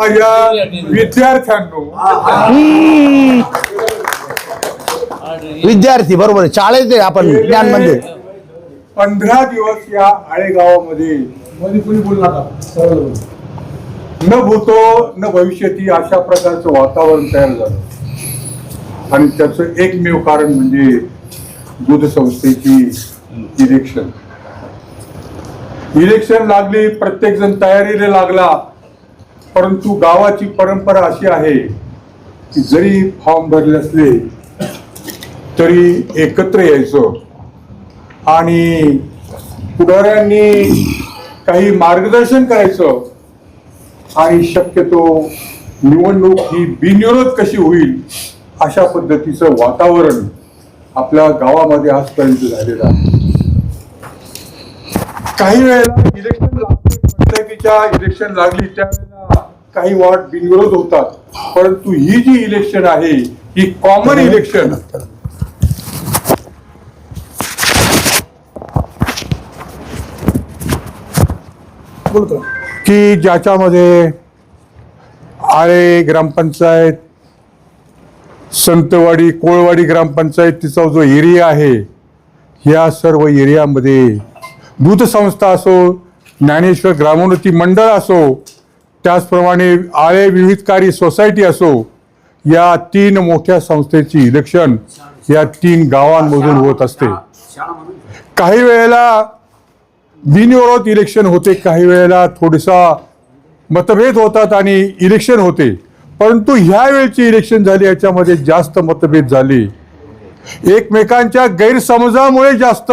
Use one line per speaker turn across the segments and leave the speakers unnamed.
माझ्या विद्यार्थ्यांनो.
विद्यार्थी बरोबर आहे. शाळेत आहे आपण ज्ञान मंदिर.
पंधरा दिवस या आळेगावामध्ये न भूतो न भविष्यती अशा प्रकारचं वातावरण तयार झालं. आणि त्याचं एकमेव कारण म्हणजे दूध संस्थेची इलेक्शन. इलेक्शन लागली प्रत्येक जण तयारीला लागला. परंतु गावाची परंपरा अशी आहे की जरी फॉर्म भरले असले तरी एकत्र यायचं. आणि पुढाऱ्यांनी काही मार्गदर्शन करायचं. आणि शक्यतो निवडणूक ही बिनविरोध कशी होईल अशा पद्धतीचं वातावरण आपल्या गावामध्ये आजपर्यंत झालेलं आहे. काही वेळेला इलेक्शन पंचायतीच्या इलेक्शन लागली त्या काही वॉर्ड बिनविरोध होतात. परंतु ही जी इलेक्शन आहे ही कॉमन इलेक्शन की ज्याच्यामध्ये आळे ग्रामपंचायत संतवाडी कोळवाडी ग्रामपंचायतीचा जो एरिया आहे या सर्व एरियामध्ये दूध संस्था असो ज्ञानेश्वर ग्रामोन्नती मंडळ असो त्याचप्रमाणे आळे विविधकारी सोसायटी असो या तीन मोठ्या संस्थेची इलेक्शन या तीन गावांमधून होत असते. काही वेळेला बिनविरोध इलेक्शन होते काही वेळेला थोडासा मतभेद होतात आणि इलेक्शन होते. परंतु ह्या वेळची इलेक्शन झाली याच्यामध्ये जास्त मतभेद झाले. एकमेकांच्या गैरसमजामुळे जास्त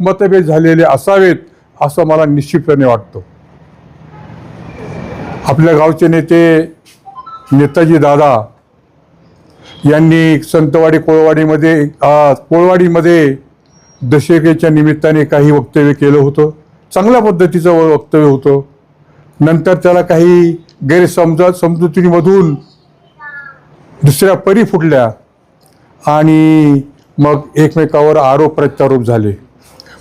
मतभेद झालेले असावेत असं मला निश्चितपणे वाटतं. आपल्या गावचे नेते नेताजी दादा यांनी संतवाडी कोळवाडीमध्ये कोळवाडीमध्ये दशकेच्या निमित्ताने काही वक्तव्य केलं होतं. चांगल्या पद्धतीचं वक्तव्य होतं. नंतर त्याला काही गैरसमजा समजुतीमधून दुसऱ्या परी फुटल्या आणि मग एकमेकावर आरोप प्रत्यारोप झाले.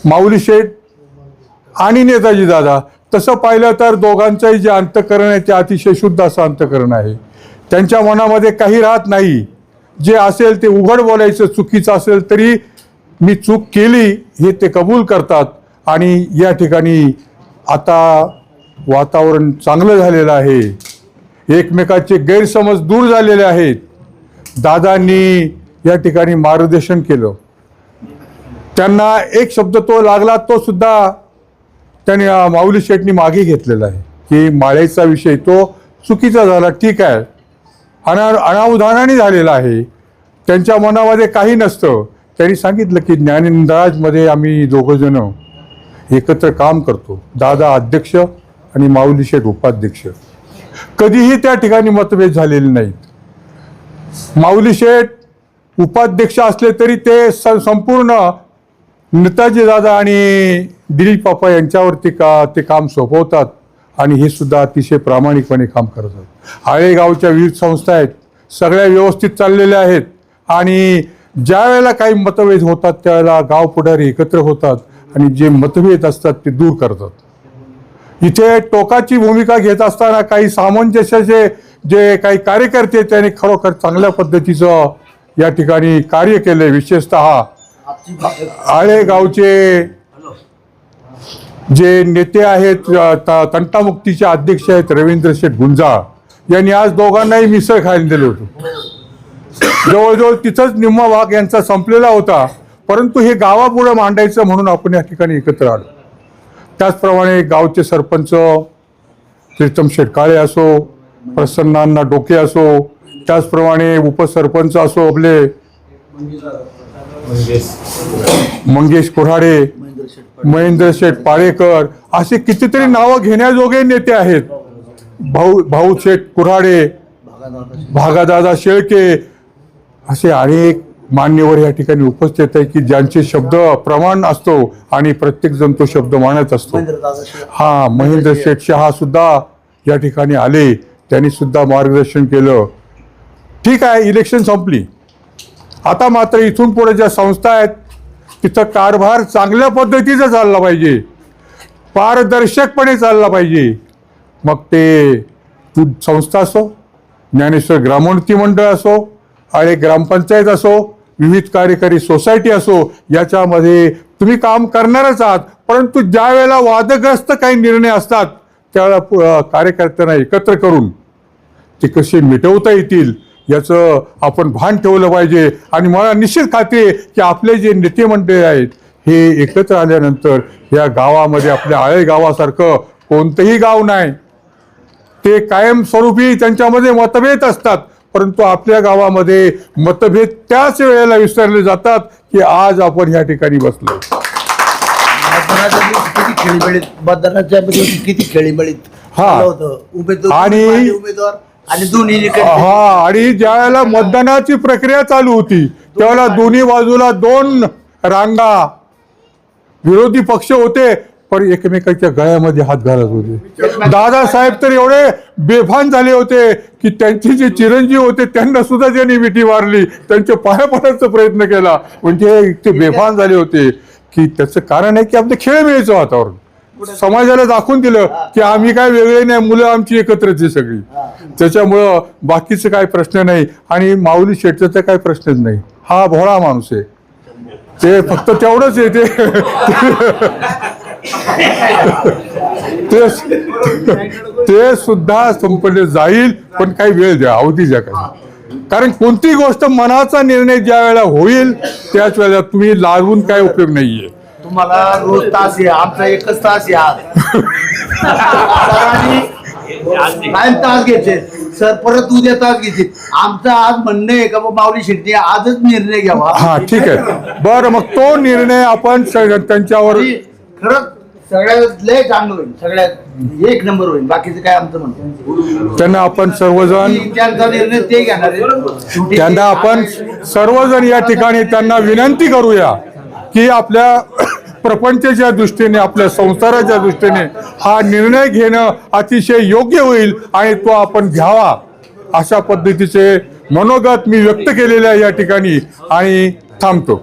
माऊली शेठ आणि नेताजी दादा तसं पाहिलं तर दोघांचंही जे अंतकरण आहे ते अतिशय शुद्ध असं अंतकरण आहे. त्यांच्या मनामध्ये काही राहत नाही. जे असेल ते उघड बोलायचं चुकीचं असेल तरी मी चूक केली हे ते कबूल करतात. आणि या ठिकाणी आता वातावरण चांगलं झालेलं आहे. एकमेकाचे गैरसमज दूर झालेले आहेत. दादांनी या ठिकाणी मार्गदर्शन केलं. त्यांना एक शब्द तो लागला तो सुद्धा त्याने माऊली शेटनी मागे घेतलेला आहे की माळेचा विषय तो चुकीचा झाला ठीक आहे. अना अनावधानाने झालेला आहे. त्यांच्या मनामध्ये काही नसतं. त्यांनी सांगितलं की ज्ञानेंद्राजमध्ये आम्ही दोघंजणं एकत्र काम करतो. दादा अध्यक्ष आणि माऊली शेठ उपाध्यक्ष. कधीही त्या ठिकाणी मतभेद झालेले नाहीत. माऊली शेठ उपाध्यक्ष असले तरी ते स- संपूर्ण नेताजी दादा आणि दिलीप बाप्पा यांच्यावरती का ते काम सोपवतात आणि हे सुद्धा अतिशय प्रामाणिकपणे काम करतात आळेगावच्या विविध संस्था आहेत सगळ्या व्यवस्थित चाललेल्या आहेत आणि ज्या वेळेला काही मतभेद होतात त्यावेळेला गाव पुढारी एकत्र होतात आणि जे मतभेद असतात ते दूर करतात. इथे टोकाची भूमिका घेत असताना काही सामंजस्याचे जे काही कार्यकर्ते आहेत, त्यांनी खरोखर चांगल्या पद्धतीचं या ठिकाणी कार्य केले विशेषतः आळे गावचे जे नेते आहेत त- तंटामुक्तीचे अध्यक्ष आहेत रवींद्र शेठ गुंजाळ यांनी आज दोघांनाही मिसळ खायला दिलं होतं. जवळजवळ तिथंच निम्मा भाग यांचा संपलेला होता परंतु हे गावापुढं मांडायचं म्हणून आपण या ठिकाणी एकत्र आलो. त्याचप्रमाणे गावचे सरपंच प्रीतम शेटकाळे असो प्रसन्नांना डोके असो त्याचप्रमाणे उपसरपंच असो आपले मंगेश. कोऱ्हाडे महेंद्र शेठ पाळेकर असे कितीतरी नावं घेण्याजोगे नेते आहेत. भाऊ भाऊ शेठ कुऱ्हाडे भागादादा शेळके असे अनेक मान्यवर या ठिकाणी उपस्थित आहे की ज्यांचे शब्द प्रमाण असतो आणि प्रत्येक जण तो शब्द मानत असतो. हा महेंद्र शेठ शहा सुद्धा या ठिकाणी आले. त्यांनी सुद्धा मार्गदर्शन केलं. ठीक आहे इलेक्शन संपली. आता मात्र इथून पुढे ज्या संस्था आहेत तिथं कारभार चांगल्या पद्धतीचा चालला पाहिजे. पारदर्शकपणे चालला पाहिजे. मग ते तू संस्था असो ज्ञानेश्वर ग्रामोन्नती मंडळ असो आणि ग्रामपंचायत असो विविध कार्यकारी सोसायटी असो याच्यामध्ये तुम्ही काम करणारच आहात. परंतु ज्या वेळेला वादग्रस्त काही निर्णय असतात त्यावेळेला पु- कार्यकर्त्यांना एकत्र करून ते कसे मिटवता येतील याचं आपण भान ठेवलं पाहिजे. आणि मला निश्चित खात्री आहे की आपले जे नेते मंडळी आहेत हे एकत्र आल्यानंतर या गावामध्ये आपल्या आळे गावासारखं कोणतंही गाव नाही. ते कायमस्वरूपी त्यांच्यामध्ये मतभेद असतात. परंतु आपल्या गावामध्ये मतभेद त्याच वेळेला विसरले जातात की आज आपण या ठिकाणी बसलो
किती खेळीमेळीत मतदानाच्या किती खेळीमेळीत
हा. आणि-
उमेदवार आणि दोन्ही.
हा आणि ज्या वेळेला मतदानाची प्रक्रिया चालू होती त्यावेळेला दोन्ही बाजूला दोन रांगा विरोधी पक्ष होते पण एकमेकाच्या गळ्यामध्ये हात घालत होते. दादासाहेब तर एवढे बेभान झाले होते की त्यांचे जे चिरंजीव होते त्यांना सुद्धा त्यांनी मिठी मारली त्यांच्या पाया पडायचा प्रयत्न केला. म्हणजे ते बेभान झाले होते की त्याचं कारण आहे की आपलं खेळमेळीचं वातावरण. समाजाला दाखवून दिलं की आम्ही काय वेगळे नाही मुलं आमची एकत्रच आहे सगळी. त्याच्यामुळं बाकीचं काय प्रश्न नाही आणि माऊली शेटचा तर काय प्रश्नच नाही. हा भोळा माणूस आहे. ते फक्त तेवढंच आहे ते. ते- सुद्धा संपले जाईल पण काही वेळ द्या अवधी द्या काही. कारण कोणती गोष्ट मनाचा निर्णय ज्या वेळेला होईल त्याच वेळेला तुम्ही लावून काय उपयोग नाहीये.
तुम्हाला रोज तास आहे आमचा एकच तास सरांनी कायम तास घ्यायचे सर परत उद्या तास घ्यायचे आमचं आज म्हणणं आहे का बा माऊली शेट्टी आजच निर्णय घ्यावा.
हा ठीक आहे. बरं मग तो निर्णय आपण त्यांच्यावर
आणि खरंच सगळ्यात लय चांगलं होईल. सगळ्यात एक नंबर होईल. बाकीचं काय आमचं म्हणतो
त्यांना आपण सर्वजण
त्यांचा निर्णय ते घेणार आहे. शेवटी
त्यांना आपण सर्वजण या ठिकाणी त्यांना विनंती करूया की आपल्या प्रपंचाच्या दृष्टीने आपल्या संसाराच्या दृष्टीने हा निर्णय घेणं अतिशय योग्य होईल आणि तो आपण घ्यावा अशा पद्धतीचे मनोगत मी व्यक्त केलेले आहे या ठिकाणी आणि थांबतो.